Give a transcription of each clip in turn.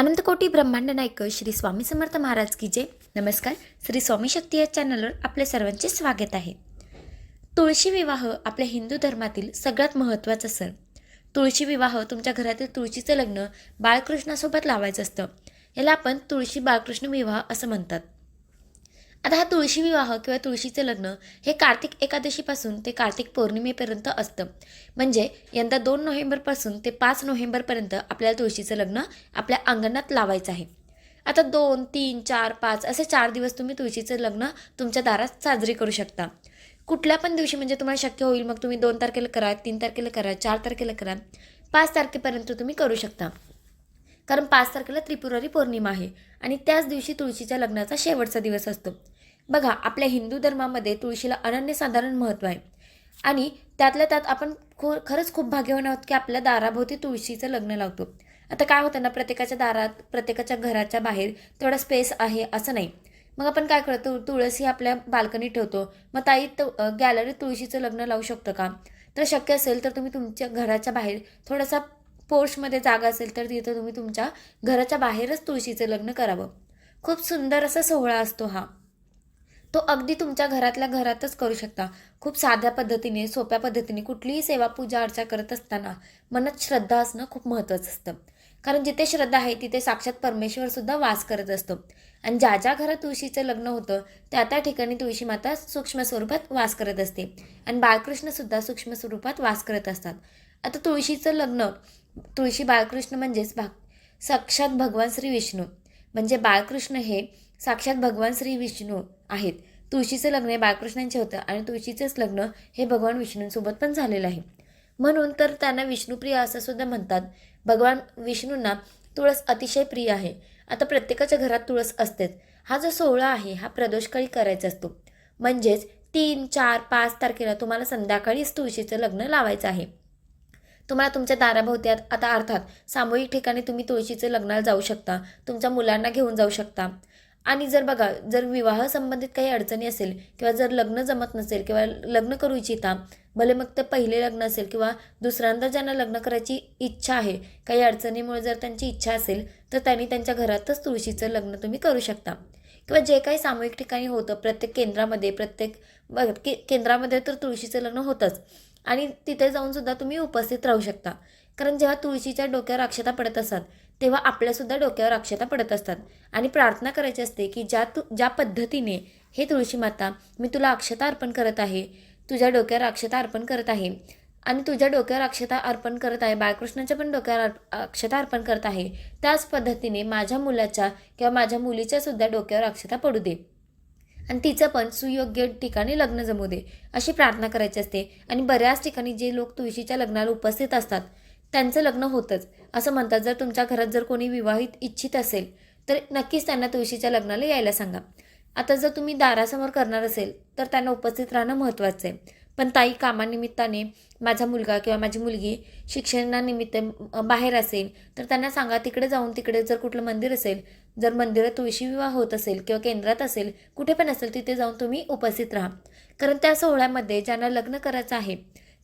अनंतकोटी ब्रह्मांड नायक श्री स्वामी समर्थ महाराज की जय. नमस्कार. श्री स्वामी शक्ती या चॅनलवर आपल्या सर्वांचे स्वागत आहे. तुळशी विवाह आपल्या हिंदू धर्मातील सगळ्यात महत्त्वाचा सण. तुळशी विवाह तुमच्या घरातील तुळशीचं लग्न बाळकृष्णासोबत लावायचं असतं. याला आपण तुळशी बाळकृष्ण विवाह असं म्हणतात. आता हा तुळशी विवाह किंवा तुळशीचं लग्न हे कार्तिक एकादशीपासून ते कार्तिक पौर्णिमेपर्यंत असतं. म्हणजे यंदा दोन नोव्हेंबरपासून ते पाच नोव्हेंबरपर्यंत आपल्याला तुळशीचं लग्न आपल्या अंगणात लावायचं आहे. आता दोन तीन चार पाच असे चार दिवस तुम्ही तुळशीचं लग्न तुमच्या दारात साजरी करू शकता. कुठल्या पण दिवशी म्हणजे तुम्हाला शक्य होईल मग तुम्ही दोन तारखेला करा तीन तारखेला करा चार तारखेला करा पाच तारखेपर्यंत तुम्ही करू शकता. कारण पाच तारखेला त्रिपुरारी पौर्णिमा आहे आणि त्याच दिवशी तुळशीच्या लग्नाचा शेवटचा दिवस असतो. बघा आपल्या हिंदू धर्मामध्ये तुळशीला अनन्यसाधारण महत्त्व आहे. आणि त्यातल्या त्यात आपण खो खरंच खूप भाग्यवान आहोत की आपल्या दाराभोवती तुळशीचं लग्न लावतो. आता काय होतं ना प्रत्येकाच्या दारात प्रत्येकाच्या घराच्या बाहेर तेवढा स्पेस आहे असं नाही. मग आपण काय करतो तुळस ही आपल्या बाल्कनीत ठेवतो. मग ताई गॅलरीत तुळशीचं लग्न लावू शकतो का? तर शक्य असेल तर तुम्ही तुमच्या घराच्या बाहेर थोडासा पोर्शमध्ये जागा असेल तर तिथं तुम्ही तुमच्या घराच्या बाहेरच तुळशीचं लग्न करावं. खूप सुंदर असा सोहळा असतो हा. तो अगदी तुमच्या घरातल्या घरातच करू शकता. खूप साध्या पद्धतीने सोप्या पद्धतीने कुठलीही सेवा पूजा अर्चा करत असताना मनात श्रद्धा असणं खूप महत्त्वाचं असतं. कारण जिथे श्रद्धा आहे तिथे साक्षात परमेश्वर सुद्धा वास करत असतो. आणि ज्या ज्या घरात तुळशीचं लग्न होतं त्या त्या ठिकाणी तुळशी माता सूक्ष्म स्वरूपात वास करत असते. आणि बाळकृष्णसुद्धा सूक्ष्म स्वरूपात वास करत असतात. आता तुळशीचं लग्न तुळशी बाळकृष्ण म्हणजेच भाग साक्षात भगवान श्री विष्णू. म्हणजे बाळकृष्ण हे साक्षात भगवान श्री विष्णू आहेत. तुळशीचं लग्न हे बाळकृष्णांचे होतं आणि तुळशीचंच लग्न हे भगवान विष्णूंसोबत पण झालेलं आहे. म्हणून तर त्यांना विष्णुप्रिय असं सुद्धा म्हणतात. भगवान विष्णूंना तुळस अतिशय प्रिय आहे. आता प्रत्येकाच्या घरात तुळस असतेच. हा जो सोहळा आहे हा प्रदोषकाळी करायचा असतो. म्हणजेच तीन चार पाच तारखेला तुम्हाला संध्याकाळीच तुळशीचं लग्न लावायचं आहे. तुम्हाला तुमच्या दाराभोवती आता अर्थात सामूहिक ठिकाणी तुम्ही तुळशीचं लग्नाला जाऊ शकता. तुमच्या मुलांना घेऊन जाऊ शकता. आणि जर बघा जर विवाह संबंधित काही अडचणी असेल किंवा जर लग्न जमत नसेल किंवा लग्न करू इच्छिता भले मग ते पहिले लग्न असेल किंवा दुसऱ्यांदा ज्यांना लग्न करायची इच्छा आहे काही अडचणीमुळे जर त्यांची इच्छा असेल तर त्यांनी त्यांच्या घरातच तुळशीचं लग्न तुम्ही करू शकता. किंवा जे काही सामूहिक ठिकाणी होतं प्रत्येक केंद्रामध्ये प्रत्येक बघ के केंद्रामध्ये तर तुळशीचं लग्न होतंच. आणि तिथे जाऊन सुद्धा तुम्ही उपस्थित राहू शकता. कारण जेव्हा तुळशीच्या डोक्यावर अक्षता पडत असतात तेव्हा आपल्यासुद्धा डोक्यावर अक्षता पडत असतात. आणि प्रार्थना करायची असते की ज्या तू ज्या पद्धतीने हे तुळशी माता मी तुला अक्षता अर्पण करत आहे तुझ्या डोक्यावर अक्षता अर्पण करत आहे आणि तुझ्या डोक्यावर अक्षता अर्पण करत आहे बाळकृष्णाच्या पण डोक्यावर अक्षता अर्पण करत आहे त्याच पद्धतीने माझ्या मुलाच्या किंवा माझ्या मुलीच्या सुद्धा डोक्यावर अक्षता पडू दे. आणि तिचं पण सुयोग्य ठिकाणी लग्न जमू दे अशी प्रार्थना करायची असते. आणि बऱ्याच ठिकाणी जे लोक तुळशीच्या लग्नाला उपस्थित असतात त्यांचं लग्न होतंच. असं म्हणतात जर तुमच्या घरात जर कोणी विवाहित इच्छित असेल तर नक्कीच त्यांना तुळशीच्या लग्नाला यायला सांगा. आता जर तुम्ही दारासमोर करणार असेल तर त्यांना उपस्थित राहणं महत्त्वाचं आहे. पण ताई कामानिमित्ताने माझा मुलगा किंवा माझी मुलगी शिक्षणानिमित्त बाहेर असेल तर त्यांना सांगा तिकडे जाऊन तिकडे जर कुठलं मंदिर असेल जर मंदिरात तुळशी विवाह होत असेल किंवा केंद्रात असेल कुठे पण असेल तिथे जाऊन तुम्ही उपस्थित राहा. कारण त्या सोहळ्यामध्ये ज्यांना लग्न करायचं आहे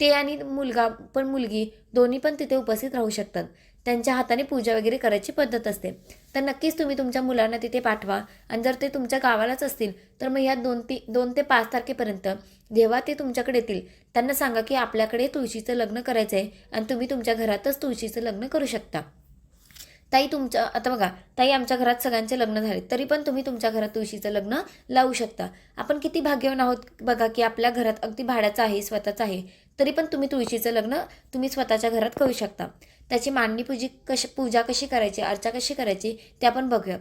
ते आणि मुलगा पण मुलगी दोन्ही पण तिथे उपस्थित राहू शकतात. त्यांच्या हाताने पूजा वगैरे करायची पद्धत असते. तर नक्कीच तुम्ही तुमच्या मुलांना तिथे पाठवा. आणि जर ते तुमच्या गावालाच असतील तर मग ह्या दोन ती दोन ते पाच तारखेपर्यंत जेव्हा ते तुमच्याकडे येतील त्यांना सांगा की आपल्याकडे तुळशीचं लग्न करायचं आहे आणि तुम्ही तुमच्या घरातच तुळशीचं लग्न करू शकता. ताई तुमच्या आता बघा ताई आमच्या घरात सगळ्यांचे लग्न झाले तरी पण तुम्ही तुमच्या घरात तुळशीचं लग्न लावू शकता. आपण किती भाग्यवान आहोत बघा की आपल्या घरात अगदी भाड्याचं आहे स्वतःचं आहे तरी पण तुम्ही तुळशीचं लग्न तुम्ही स्वतःच्या घरात करू शकता. त्याची मांडणी पूजी कशी पूजा कशी करायची अर्चा कशी करायची ते आपण बघूया.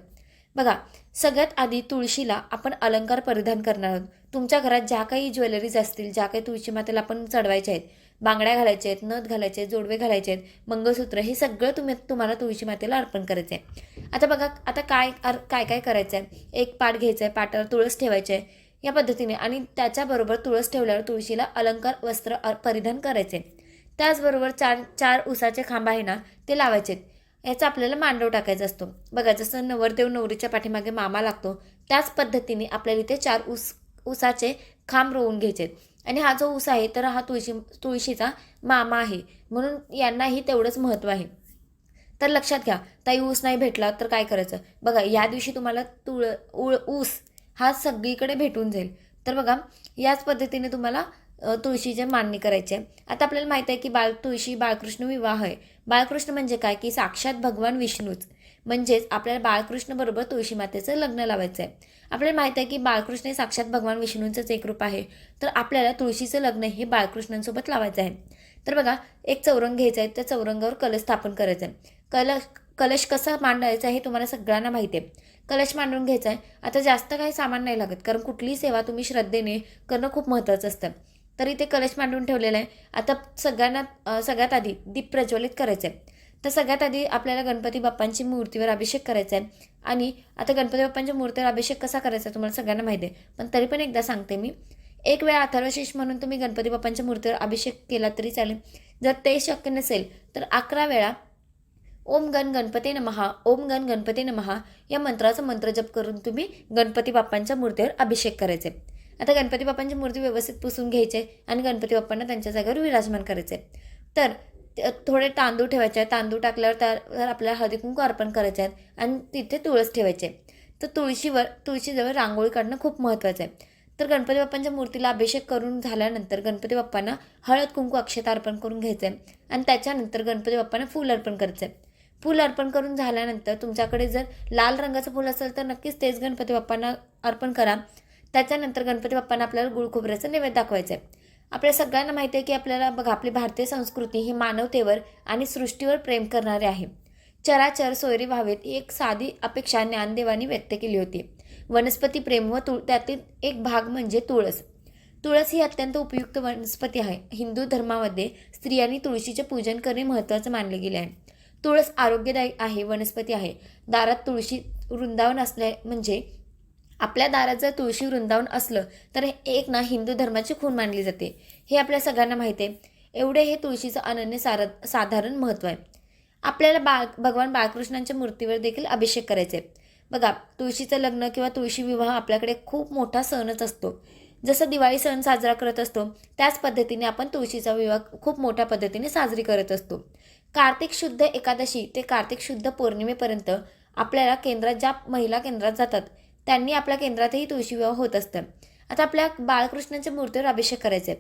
बघा सगळ्यात आधी तुळशीला आपण अलंकार परिधान करणार आहोत. तुमच्या घरात ज्या काही ज्वेलरीज असतील ज्या काही तुळशी मातेला आपण चढवायच्या आहेत बांगड्या घालायच्या आहेत नथ घालायचे आहेत जोडवे घालायचे आहेत मंगळसूत्र हे सगळं तुम्ही तुम्हाला तुळशी मातेला अर्पण करायचं आहे आता बघा आता काय काय काय करायचं आहे एक पाट घ्यायचं आहे पाटावर तुळस ठेवायचं आहे या पद्धतीने. आणि त्याच्याबरोबर तुळस ठेवल्यावर तुळशीला अलंकार वस्त्र परिधान करायचे त्याचबरोबर चार चार उसाचे खांब आहे ना ते लावायचे याचा आपल्याला मांडव टाकायचा असतो. बघा जसं नवरदेव नवरीच्या पाठीमागे मामा लागतो त्याच पद्धतीने आपल्याला इथे चार ऊस उसाचे खांब रोवून घ्यायचे आणि हा जो ऊस आहे तर हा तुळशी तुळशीचा मामा आहे. म्हणून यांनाही तेवढंच महत्त्व आहे. तर लक्षात घ्या ताई ऊस नाही भेटला तर काय करायचं? बघा या दिवशी तुम्हाला तुळ उळ ऊस हा सगळीकडे भेटून जाईल. तर बघा याच पद्धतीने तुम्हाला तुळशीची मांडणी करायची आहे. आता आपल्याला माहिती आहे की बाळ तुळशी बाळकृष्ण विवाह आहे. बाळकृष्ण म्हणजे काय? की साक्षात भगवान विष्णूच. म्हणजेच आपल्याला बाळकृष्ण बरोबर तुळशी मातेचं लग्न लावायचं आहे आपल्याला माहिती आहे की बाळकृष्ण हे साक्षात भगवान विष्णूंचंच एक रूप आहे. तर आपल्याला तुळशीचं लग्न हे बाळकृष्णांसोबत लावायचं आहे तर बघा एक चौरंग घ्यायचं आहे. त्या चौरंगावर कलश स्थापन करायचं आहे. कलश कलश कसा मांडायचा हे तुम्हाला सगळ्यांना माहिती आहे. कलश मांडून घ्यायचा आहे. आता जास्त काही सामान नाही लागत कारण कुठलीही सेवा तुम्ही श्रद्धेने करणं खूप महत्त्वाचं असतं. तर इथे कलश मांडून ठेवलेला आहे. आता सगळ्यांना सगळ्यात आधी दीप प्रज्वलित करायचं आहे तर सगळ्यात आधी आपल्याला गणपती बाप्पांची मूर्तीवर अभिषेक करायचा आहे. आणि आता गणपती बाप्पांच्या मूर्तीवर अभिषेक कसा करायचा तुम्हाला सगळ्यांना माहिती आहे. पण तरी पण एकदा सांगते मी. एक वेळा अथर्वशीष म्हणून तुम्ही गणपती बाप्पांच्या मूर्तीवर अभिषेक केला तरी चालेल. जर ते शक्य नसेल तर अकरा वेळा ओम गण गणपती नमहा ओम गण गणपती नमहा या मंत्राचा मंत्र जप करून तुम्ही गणपती बाप्पांच्या मूर्तीवर अभिषेक करायचे. आता गणपती बाप्पांची मूर्ती व्यवस्थित पुसून घ्यायचे आणि गणपती बाप्पांना त्यांच्या जागेवर विराजमान करायचे तर थोडे तांदूळ ठेवायचे आहेत. तांदूळ टाकल्यावर त्यावर आपल्याला हळदी कुंकू अर्पण करायचे आहेत आणि तिथे तुळस ठेवायचे तर तुळशीवर तुळशीजवळ रांगोळी काढणं खूप महत्त्वाचं आहे. तर गणपती बाप्पांच्या मूर्तीला अभिषेक करून झाल्यानंतर गणपती बाप्पांना हळद कुंकू अक्षता अर्पण करून घ्यायचं आहे आणि त्याच्यानंतर गणपती बाप्पांना फूल अर्पण करायचं आहे फूल अर्पण करून झाल्यानंतर तुमच्याकडे जर लाल रंगाचं फूल असेल तर नक्कीच तेच गणपती बाप्पांना अर्पण करा. त्याच्यानंतर गणपती बाप्पांना आपल्याला गुळखोबऱ्याचं नैवेद्य दाखवायचं आहे. आपल्या सगळ्यांना माहिती आहे की आपल्याला बघा आपली भारतीय संस्कृती ही मानवतेवर आणि सृष्टीवर प्रेम करणारी आहे. चराचर सोयरी व्हावेत ही एक साधी अपेक्षा ज्ञानदेवानी व्यक्त केली होती. वनस्पती प्रेम व तुळ त्यातील एक भाग म्हणजे तुळस. तुळस ही अत्यंत उपयुक्त वनस्पती आहे. हिंदू धर्मामध्ये स्त्रियांनी तुळशीचे पूजन करणे महत्त्वाचं मानले गेले आहे. तुळस आरोग्यदायी आहे वनस्पती आहे. दारात तुळशी वृंदावन असल्या म्हणजे आपल्या दारात जर तुळशी वृंदावन असलं तर एक ना हिंदू धर्माची खून मानली जाते. हे आपल्या सगळ्यांना माहिती आहे. एवढे हे तुळशीचं अनन्य सार साधारण महत्त्व आहे. आपल्याला बाळ भगवान बाळकृष्णांच्या मूर्तीवर देखील अभिषेक करायचे बघा तुळशीचं लग्न किंवा तुळशी विवाह आपल्याकडे खूप मोठा सणच असतो. जसं दिवाळी सण साजरा करत असतो त्याच पद्धतीने आपण तुळशीचा विवाह खूप मोठ्या पद्धतीने साजरी करत असतो. कार्तिक शुद्ध एकादशी ते कार्तिक शुद्ध पौर्णिमेपर्यंत आपल्याला केंद्रात ज्या महिला केंद्रात जातात त्यांनी आपल्या केंद्रातही तुळशी विवाह होत असतं. आता आपल्या बाळकृष्णांच्या मूर्तीवर अभिषेक करायचे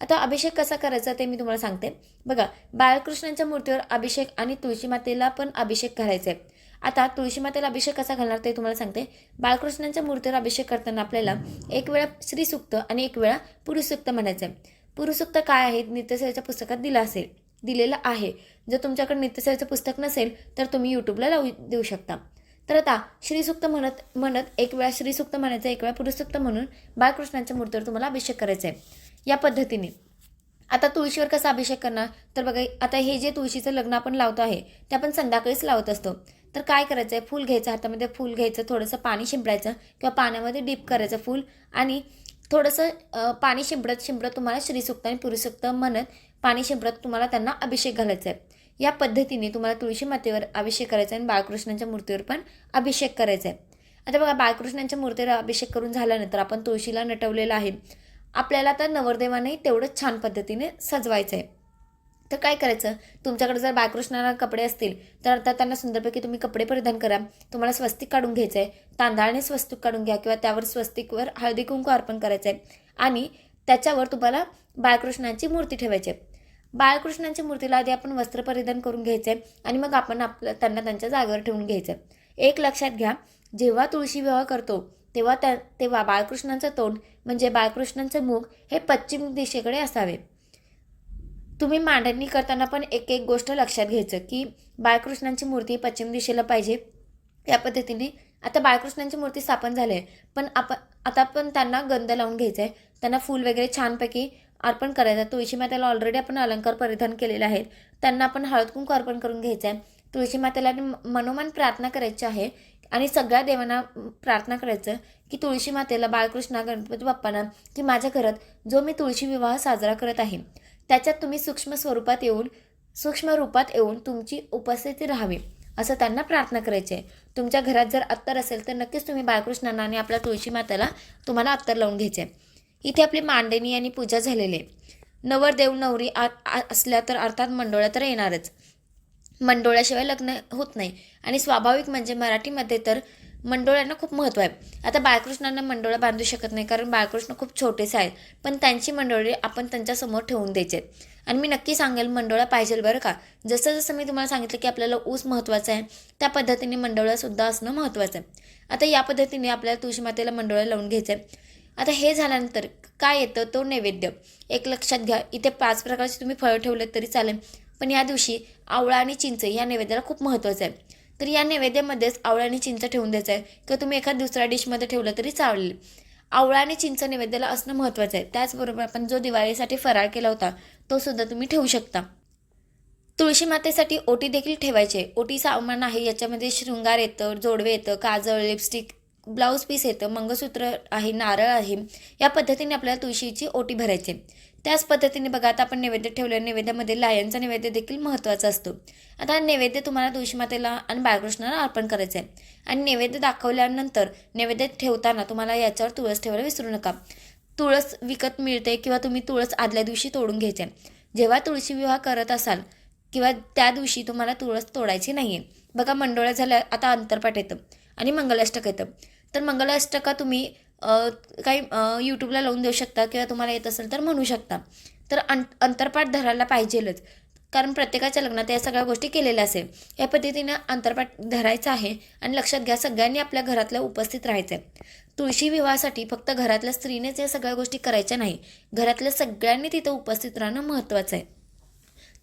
आता अभिषेक कसा करायचा ते मी तुम्हाला सांगते. बघा बाळकृष्णांच्या मूर्तीवर अभिषेक आणि तुळशी मातेला पण अभिषेक करायचा आहे आता तुळशी मातेला अभिषेक कसा घालणार ते तुम्हाला सांगते. बाळकृष्णांच्या मूर्तीवर अभिषेक करताना आपल्याला एक वेळा श्रीसुक्त आणि एक वेळा पुरुषसुक्त म्हणायचं आहे पुरुषसुक्त काय आहे? नित्यसेवेच्या पुस्तकात दिलं असेल. दिलेलं आहे. जर तुमच्याकडे नित्यसेवेचं पुस्तक नसेल तर तुम्ही यूट्यूबला लावू देऊ शकता. तर आता श्रीसुक्त म्हणत म्हणत एक वेळा श्रीसुक्त म्हणायचं एक वेळा पुरुषसुक्त म्हणून बाळकृष्णांच्या मूर्तीवर तुम्हाला अभिषेक करायचा आहे. या पद्धतीने. आता तुळशीवर कसा अभिषेक करणार? तर बघा आता हे जे तुळशीचं लग्न आपण लावतो आहे ते आपण संध्याकाळीच लावत असतो. तर काय करायचं आहे फूल घ्यायचं हातामध्ये फूल घ्यायचं थोडंसं पाणी शिंपडायचं किंवा पाण्यामध्ये डीप करायचं फूल आणि थोडंसं पाणी शिंपडत शिंपडत तुम्हाला श्रीसुक्त आणि पुरुषसुक्त म्हणत पाणी शिंपडत तुम्हाला त्यांना अभिषेक घालायचा आहे. या पद्धतीने तुम्हाला तुळशी मातेवर अभिषेक करायचा आहे आणि बाळकृष्णांच्या मूर्तीवर पण अभिषेक करायचा आहे. आता बघा बाळकृष्णांच्या मूर्तीवर अभिषेक करून झाल्यानंतर आपण तुळशीला नटवलेलं आहे. आपल्याला आता नवरदेवानेही तेवढंच छान पद्धतीने सजवायचं आहे. तर काय करायचं? तुमच्याकडे जर बाळकृष्णाला कपडे असतील तर आता त्यांना सुंदरपैकी तुम्ही कपडे परिधान करा. तुम्हाला स्वस्तिक काढून घ्यायचं आहे. तांदळाने स्वस्तिक काढून घ्या किंवा त्यावर स्वस्तिकवर हळदी कुंकू अर्पण करायचं आहे. आणि त्याच्यावर तुम्हाला बाळकृष्णाची मूर्ती ठेवायची आहे. बाळकृष्णांच्या मूर्तीला आधी आपण वस्त्र परिधान करून घ्यायचं आहे आणि मग आपण आपलं त्यांना त्यांच्या जागेवर ठेवून घ्यायचं आहे एक लक्षात घ्या जेव्हा तुळशी विवाह करतो तेव्हा त्या तेव्हा बाळकृष्णांचं तोंड म्हणजे बाळकृष्णांचं मुख हे पश्चिम दिशेकडे असावे. तुम्ही मांडणी करताना पण एक एक गोष्ट लक्षात घ्यायचं की बाळकृष्णांची मूर्ती पश्चिम दिशेला पाहिजे. या पद्धतीने आता बाळकृष्णांची मूर्ती स्थापन झाली आहे पण आपण आता आपण त्यांना गंध लावून घ्यायचं आहे त्यांना फूल वगैरे छानपैकी अर्पण करायचं. तुळशी मातेला ऑलरेडी आपण अलंकार परिधान केलेले आहेत. त्यांना आपण हळद कुंकू अर्पण करून घ्यायचं आहे. तुळशी मातेला मनोमन प्रार्थना करायची आहे. आणि सगळ्या देवांना प्रार्थना करायचं की तुळशी मातेला बाळकृष्णा गणपती बाप्पांना की माझ्या घरात जो मी तुळशी विवाह साजरा करत आहे त्याच्यात तुम्ही सूक्ष्म स्वरूपात येऊन सूक्ष्म रूपात येऊन तुमची उपस्थिती राहावी असं त्यांना प्रार्थना करायची आहे. तुमच्या घरात जर अत्तर असेल तर नक्कीच तुम्ही बाळकृष्णांना आणि आपल्या तुळशी मातेला तुम्हाला अत्तर लावून घ्यायचे आहे. इथे आपली मांडणी आणि पूजा झालेली आहे. नवरदेव नवरी आ असल्या तर अर्थात मंडोळ्या तर येणारच. मंडोळ्याशिवाय लग्न होत नाही. आणि स्वाभाविक म्हणजे मराठीमध्ये तर मंडोळ्यांना खूप महत्त्व आहे. आता बाळकृष्णांना मंडोळा बांधू शकत नाही कारण बाळकृष्ण खूप छोटेसे आहेत. पण त्यांची मंडोळी आपण त्यांच्यासमोर ठेवून द्यायचे आणि मी नक्की सांगेल मंडोळा पाहिजे बरं का? जसं जसं मी तुम्हाला सांगितलं की आपल्याला ऊस महत्त्वाचा आहे त्या पद्धतीने मंडोळासुद्धा असणं महत्त्वाचं आहे. आता या पद्धतीने आपल्याला तुळशी मातेला मंडोळा लावून घ्यायचं आहे. आता हे झाल्यानंतर काय येतं? तो नैवेद्य. एक लक्षात घ्या इथे पाच प्रकारचे तुम्ही फळं ठेवले तरी चालेल. पण या दिवशी आवळा आणि चिंच या नैवेद्याला खूप महत्त्वाचं आहे. तर या नैवेद्यामध्येच आवळा आणि चिंच ठेवून द्यायचं आहे. किंवा तुम्ही एखाद दुसऱ्या डिशमध्ये ठेवलं तरी चालेल. आवळा आणि चिंच नैवेद्याला असणं महत्त्वाचं आहे. त्याचबरोबर आपण जो दिवाळीसाठी फराळ केला होता तो सुद्धा तुम्ही ठेवू शकता. तुळशी मातेसाठी ओटी देखील ठेवायचे ओटी सामान आहे याच्यामध्ये शृंगार येतं जोडवे येतं काजळ लिपस्टिक ब्लाऊज पीस येतं मंगळसूत्र आहे नारळ आहे या पद्धतीने आपल्याला तुळशीची ओटी भरायची त्याच पद्धतीने बघा आता आपण नैवेद्य ठेवलं नैवेद्यामध्ये लायांचा नैवेद्य देखील महत्त्वाचा असतो. आता नैवेद्य तुम्हाला तुळशी मातेला आणि बाळकृष्णाला अर्पण करायचं आहे. आणि नैवेद्य दाखवल्यानंतर नैवेद्य ठेवताना तुम्हाला याच्यावर तुळस ठेवायला विसरू नका. तुळस विकत मिळते किंवा तुम्ही तुळस आदल्या दिवशी तोडून घ्यायचे जेव्हा तुळशी विवाह करत असाल किंवा त्या दिवशी तुम्हाला तुळस तोडायची नाही आहे बघा मंडोळ्या झाल्या आता अंतरपाठ येतं. आणि मंगलाष्टक येतं तर मंगलाष्टका तुम्ही काही यूट्यूबला लावून देऊ शकता किंवा तुम्हाला येत असेल तर म्हणू शकता. तर अं अंतरपाठ धरायला पाहिजेलच. कारण प्रत्येकाच्या लग्नात या सगळ्या गोष्टी केलेल्या असेल. या पद्धतीनं अंतरपाठ धरायचं आहे आणि लक्षात घ्या सगळ्यांनी आपल्या घरातल्या उपस्थित राहायचं आहे तुळशी विवाहासाठी फक्त घरातल्या स्त्रीनेच या सगळ्या गोष्टी करायच्या नाही. घरातल्या सगळ्यांनी तिथं उपस्थित राहणं महत्त्वाचं आहे.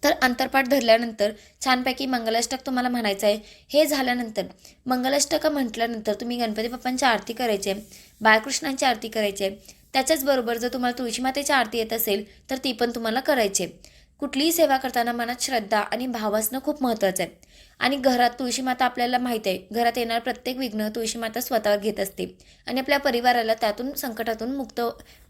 तर अंतरपाठ धरल्यानंतर छानपैकी मंगलाष्टक तुम्हाला म्हणायचं आहे. हे झाल्यानंतर मंगलाष्टक म्हटल्यानंतर तुम्ही गणपती बाप्पांची आरती करायची आहे. बाळकृष्णांची आरती करायची आहे. त्याच्याचबरोबर जर तुम्हाला तुळशी मातेची आरती येत असेल तर ती पण तुम्हाला करायची आहे. कुठलीही सेवा करताना मनात श्रद्धा आणि भाव असणं खूप महत्त्वाचं आहे. आणि घरात तुळशी माता आपल्याला माहीत आहे घरात येणार प्रत्येक विघ्न तुळशी माता स्वतःवर घेत असते आणि आपल्या परिवाराला त्यातून संकटातून मुक्त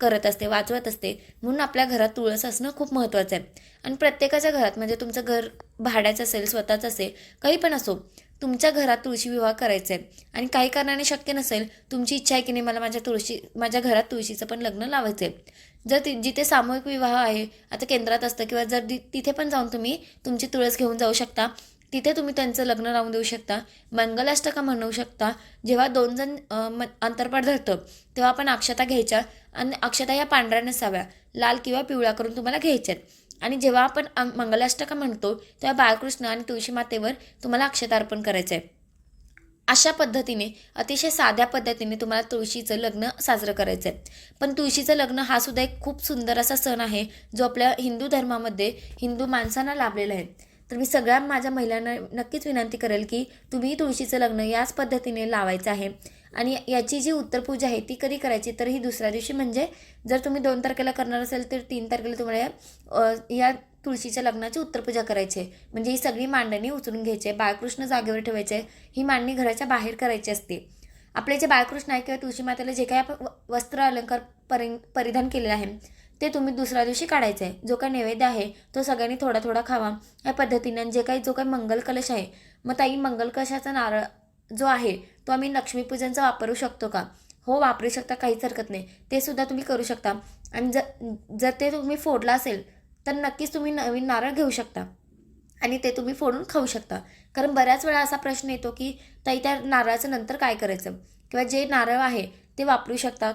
करत असते वाचवत असते. म्हणून आपल्या घरात तुळस असणं खूप महत्त्वाचं आहे. आणि प्रत्येकाच्या घरात म्हणजे तुमचं घर भाड्याचं असेल स्वतःचं असेल काही पण असो तुमच्या घरात तुळशी विवाह करायचा आहे. आणि काही कारणाने शक्य नसेल तुमची इच्छा आहे की नाही मला माझ्या तुळशी माझ्या घरात तुळशीचं पण लग्न लावायचं आहे जर ति जिथे सामूहिक विवाह आहे आता केंद्रात असतं किंवा जर दि तिथे पण जाऊन तुम्ही तुमची तुळस घेऊन जाऊ शकता. तिथे तुम्ही त्यांचं लग्न लावून देऊ शकता. मंगलाष्टका म्हणू शकता. जेव्हा दोन जण म अंतरपाठ धरतं तेव्हा आपण अक्षता घ्यायच्या. आणि अक्षता ह्या पांढऱ्या नसाव्या. लाल किंवा पिवळा करून तुम्हाला घ्यायच्यात. आणि जेव्हा आपण मंगलाष्टका म्हणतो तेव्हा बाळकृष्ण आणि तुळशी मातेवर तुम्हाला अक्षता अर्पण करायचं आहे अशा पद्धतीने अतिशय साध्या पद्धतीने तुम्हाला तुळशीचं लग्न साजरं करायचं आहे पण तुळशीचं लग्न हा सुद्धा एक खूप सुंदर असा सण आहे जो आपल्या हिंदू धर्मामध्ये हिंदू माणसांना लाभलेला आहे. तर मी सगळ्या माझ्या महिलांना नक्कीच विनंती करेल की तुम्ही तुळशीचं लग्न याच पद्धतीने लावायचं आहे. आणि याची जी उत्तरपूजा आहे ती कधी करायची? तर ही दुसऱ्या दिवशी. म्हणजे जर तुम्ही दोन तारखेला करणार असेल तर तीन तारखेला तुम्हाला या, तुळशीच्या लग्नाची उत्तरपूजा करायची आहे. म्हणजे ही सगळी मांडणी उचलून घ्यायची आहे बाळकृष्ण जागेवर ठेवायचे ही मांडणी घराच्या बाहेर करायची असते. आपले जे बाळकृष्ण आहे किंवा तुळशी मातेला जे काही आपण वस्त्र अलंकार परि परिधान केलेलं आहे ते तुम्ही दुसऱ्या दिवशी काढायचं आहे. जो काही नैवेद्य आहे तो सगळ्यांनी थोडा थोडा खावा. या पद्धतीने आणि जे काही जो काही मंगल कलश आहे मग ताई मंगल कलशाचा नारळ जो आहे तो आम्ही लक्ष्मीपूजनचा वापरू शकतो का? हो वापरू शकता काहीच हरकत नाही. ते सुद्धा तुम्ही करू शकता. आणि जर जर ते तुम्ही फोडलं असेल तर नक्कीच तुम्ही नवीन नारळ घेऊ शकता. आणि ते तुम्ही फोडून खाऊ शकता. कारण बऱ्याच वेळा असा प्रश्न येतो की ताई त्या नारळाचं नंतर काय करायचं? किंवा जे नारळ आहे ते वापरू शकता?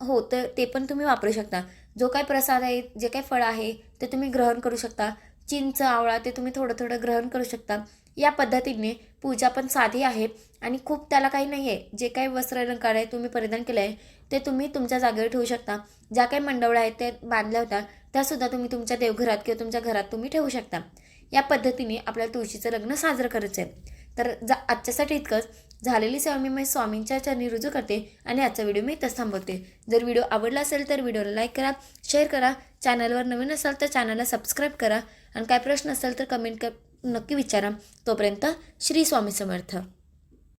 हो तर ते पण तुम्ही वापरू शकता. जो काय प्रसाद आहे जे काही फळ आहे ते तुम्ही ग्रहण करू शकता. चिंच आवळा ते तुम्ही थोडं थोडं ग्रहण करू शकता. या पद्धतीने पूजा पण साधी आहे आणि खूप त्याला काही नाही आहे जे काही वस्त्रलंकार आहे तुम्ही परिधान केलं आहे ते तुम्ही तुमच्या जागेवर ठेवू शकता. ज्या काही मंडवळ्या आहेत ते बांधल्या होत्या त्यासुद्धा तुम्ही तुमच्या देवघरात किंवा तुमच्या घरात तुम्ही ठेवू शकता. या पद्धतीने आपल्याला तुळशीचं लग्न साजरं करायचं आहे तर जा आजच्यासाठी इतकंच. झालेली सेवा मी माझ्या स्वामींच्या चरणी रुजू करते आणि आजचा व्हिडिओ मी इथंच थांबवते. जर व्हिडिओ आवडला असेल तर व्हिडिओला लाईक करा शेअर करा. चॅनलवर नवीन असाल तर चॅनलला सबस्क्राईब करा. आणि काय प्रश्न असेल तर कमेंट कर नक्की विचारा. तोपर्यंत श्री स्वामी समर्थ.